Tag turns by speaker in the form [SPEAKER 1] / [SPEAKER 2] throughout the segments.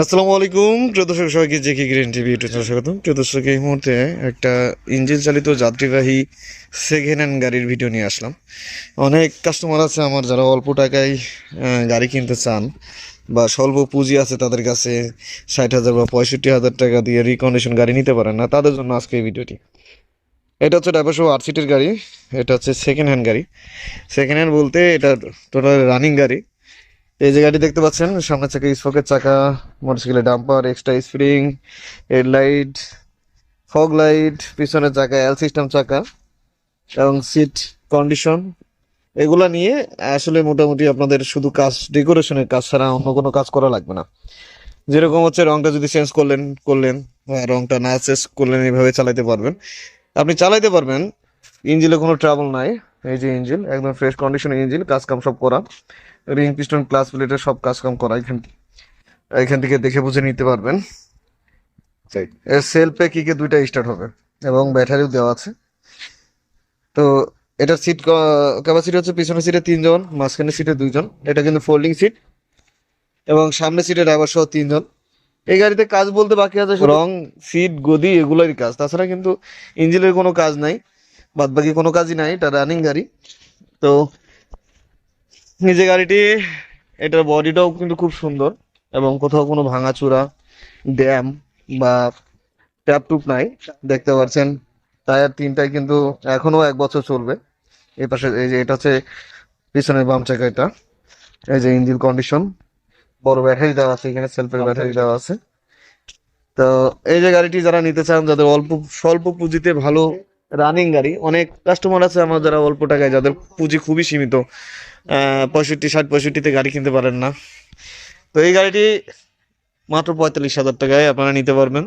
[SPEAKER 1] আসসালামু আলাইকুম। প্রিয় দর্শক, সবাইকে জেকে গ্রিন টিভি ইউটিউব চ্যানেলে স্বাগতম। প্রিয় এই মুহূর্তে একটা ইঞ্জিন চালিত যাত্রীবাহী সেকেন্ড হ্যান্ড গাড়ির ভিডিও নিয়ে আসলাম। অনেক কাস্টমার আছে আমার যারা অল্প টাকায় গাড়ি কিনতে চান বা স্বল্প পুঁজি আছে তাদের কাছে ষাট হাজার বা পঁয়ষট্টি হাজার টাকা দিয়ে রিকন্ডিশন গাড়ি নিতে পারেন না। তাদের জন্য আজকে এই ভিডিওটি এটা হচ্ছে ড্রাইভার সহ আট সিটের গাড়ি, এটা হচ্ছে সেকেন্ড হ্যান্ড গাড়ি। সেকেন্ড হ্যান্ড বলতে এটা টোটাল রানিং গাড়ি। এই যে গাড়ি দেখতে পাচ্ছেন সামনের চাকা স্পকের চাকা, মোটরসাইকেলের damper extra spring headlight fog light পিছনের চাকা এল সিস্টেম চাকা এবং সিট কন্ডিশন এগুলা নিয়ে আসলে মোটামুটি আপনাদের শুধু কাজ ডেকোরেশনের কাজ ছাড়া অন্য কোনো কাজ করা লাগবে না। যেরকম হচ্ছে রংটা যদি চেঞ্জ করলেন করলেন রংটা না চেঞ্জ করলেন, এইভাবে চালাইতে পারবেন। আপনি চালাইতে পারবেন ইঞ্জিনে কোনো ট্রাবল নাই। এই যে ইঞ্জিন একদম ফ্রেশ কন্ডিশনের ইঞ্জিন কাজ কাম সব করা। রিং পিস্টন ক্লাস প্লেটের সব কাজ কাম করা এখান এখান থেকে দেখে বুঝে নিতে পারবেন। এর সেলফে কিকে দুইটা স্টার্ট হবে এবং ব্যাটারিও দেওয়া আছে। তো এটার সিট ক্যাপাসিটি হচ্ছে পিছনের সিটে তিনজন মাঝখানের সিটে দুইজন। এটা কিন্তু ফোল্ডিং সিট এবং সামনের সিটে ড্রাইভার সহ তিনজন। এই গাড়িতে কাজ বলতে বাকি আছে রং সিট গদি এগুলোরই কাজ। তাছাড়া কিন্তু ইঞ্জিনের কোনো কাজ নাই। বাদ বাকি কোনো কাজই নাই এটা রানিং গাড়ি। তো নিজে গাড়িটি এটার বডিটাও কিন্তু খুব সুন্দর এবং কোথাও কোনো ভাঙাচোরা ড্যাম বা ট্যাপ টুপ নাই দেখতে পাচ্ছেন। টায়ার তিনটাই কিন্তু এখনও এক বছর চলবে। এই পাশে এই যে এটা হচ্ছে পিছনের বাম চাকা এটা। এই যে ইঞ্জিন কন্ডিশন বড় ব্যাটারি দেওয়া আছে এখানে সেলফের ব্যাটারি দেওয়া আছে। তো এই যে গাড়িটি যারা নিতে চান যাদের অল্প স্বল্প পুঁজিতে ভালো রানিং গাড়ি। অনেক কাস্টমার আছে আমার যারা অল্প টাকায়, যাদের পুঁজি খুবই সীমিত। পঁয়ষট্টি, ষাট, পঁয়ষট্টিতে গাড়ি কিনতে পারেন না। তো এই গাড়িটি মাত্র পঁয়তাল্লিশ হাজার টাকায় আপনারা নিতে পারবেন।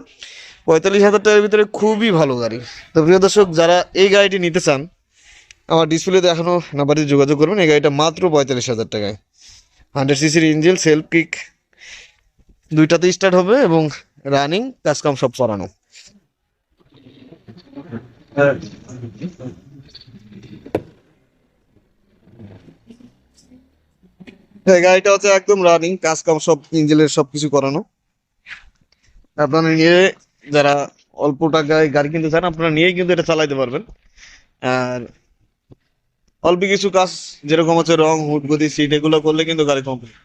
[SPEAKER 1] পঁয়তাল্লিশ হাজার টাকার ভিতরে খুবই ভালো গাড়ি। তো প্রিয় দর্শক, যারা এই গাড়িটি নিতে চান, আমার ডিসপ্লেতে এখনও নাম্বারে যোগাযোগ করবেন। এই গাড়িটা মাত্র পঁয়তাল্লিশ হাজার টাকায়। হান্ড্রেড সিসির ইঞ্জিন সেলফ কিক দুইটাতে স্টার্ট হবে এবং রানিং কাজ কাম সব করানো। এই গাড়িটা হচ্ছে একদম রানিং কাজ কাম সব ইঞ্জিনের সব কিছু করানো। আপনারা নিয়ে যারা অল্প টাকায় গাড়ি কিনতে চান, আপনারা নিয়েই কিন্তু এটা চালাইতে পারবেন। আর অল্প কিছু কাজ, যেরকম হচ্ছে রং, হুড, গদি সিট এগুলো করলে কিন্তু গাড়ি কমপ্লিট।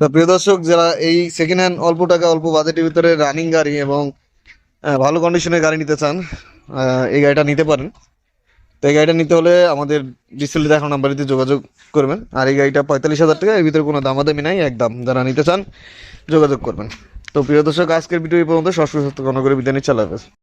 [SPEAKER 1] তো প্রিয় দর্শক, যারা এই সেকেন্ড হ্যান্ড অল্প টাকা, অল্প বাজেটের ভিতরে রানিং গাড়ি এবং ভালো কন্ডিশনের গাড়ি নিতে চান এই গাড়িটা নিতে পারেন। তো এই গাড়িটা নিতে হলে আমাদের ডিসপ্লে দেখানো নাম্বারিতে যোগাযোগ করবেন। আর এই গাড়িটা পঁয়তাল্লিশ হাজার টাকা, এর ভিতরে কোনো দামাদামি নাই, একদম যারা নিতে চান, যোগাযোগ করবেন। তো প্রিয় দর্শক, আজকের ভিডিও এই পর্যন্ত। সস্ত সস্ত করে বিদায় নিচ্ছে আল্লাহ